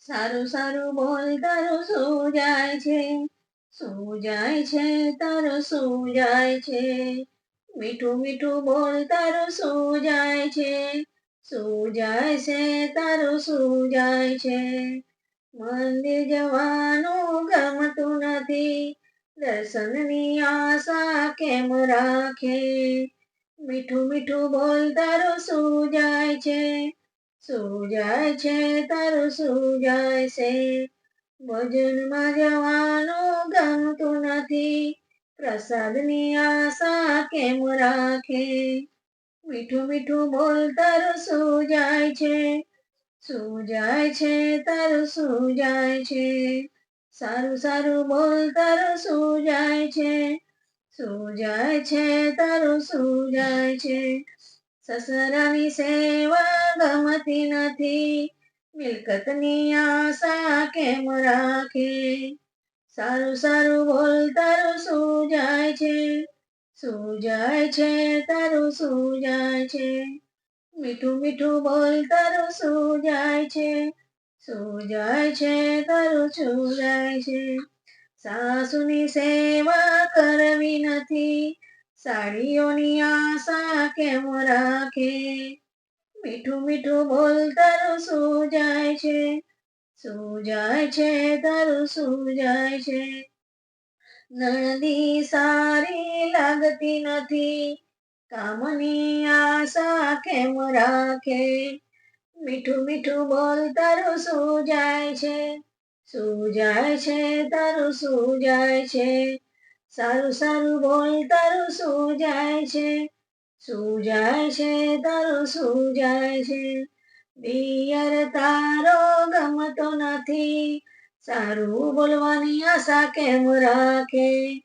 સારું સારું બોલ, તારું શું જાય છે? શું જાય છે? તારું શું જાય છે? મીઠું મીઠું બોલ, તારું શું જાય છે? શું જાય છે? તારું શું જાય છે? મંદિર જવાનું ગમતું નથી. દર્શનની આશા કેમ રાખે? મીઠું મીઠું બોલ, તારું શું જાય છે? શું જાય છે, તારું શું જાય છે. ભજનમાં જવાનું ગમતું નથી. પ્રસાદની આશા કેમ રાખે? મીઠું મીઠું બોલ, તારું શું જાય છે. શું જાય છે, તારું શું જાય છે. સારું સારું બોલ, તારું શું જાય છે. શું જાય છે, તારું શું જાય છે. સસરાની સેવા ગમતી નથી. મિલકતની આશા કેમ રાખે? સારું સારું બોલ, તારું શું જાય છે? શું જાય છે, તારું શું જાય છે? મીઠું મીઠું બોલ, તારું શું જાય છે? શું જાય છે, તારું શું જાય છે? સાસુની સેવા કરવી નથી. સાડીઓની આશા કેમ રાખે? મીઠું મીઠું બોલ, તારું શું જાય છે? શું જાય છે, તારું શું જાય છે? નણદી સારી લાગતી નથી, કામની આશા કેમ રાખે? મીઠું મીઠું બોલ, તારું શું જાય છે? શું જાય છે, તારું શું જાય છે? સારું સારું બોલ, તારું શું જાય છે? શું જાય છે? તારું શું જાય છે? પિયર તારો ગમતો નથી. સારું બોલવાની આશા કેમ રાખે?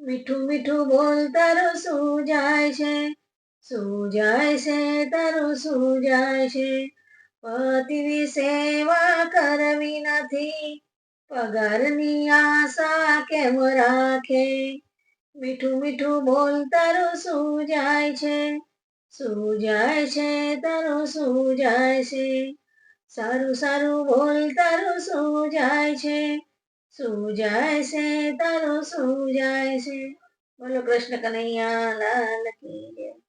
મીઠું મીઠું બોલ, તારું શું જાય છે? શું જાય છે? તારું શું જાય છે? પતિની સેવા કરવી નથી. પગારની આશા કેમ રાખે? મીઠું મીઠું બોલ, તારું શું જાય છે? શું જાય છે, તારું શું જાય છે? સારું સારું બોલ, તારું શું જાય છે? શું જાય છે, તારું શું જાય છે? બોલો કૃષ્ણ કનૈયા, લાલ કી જય.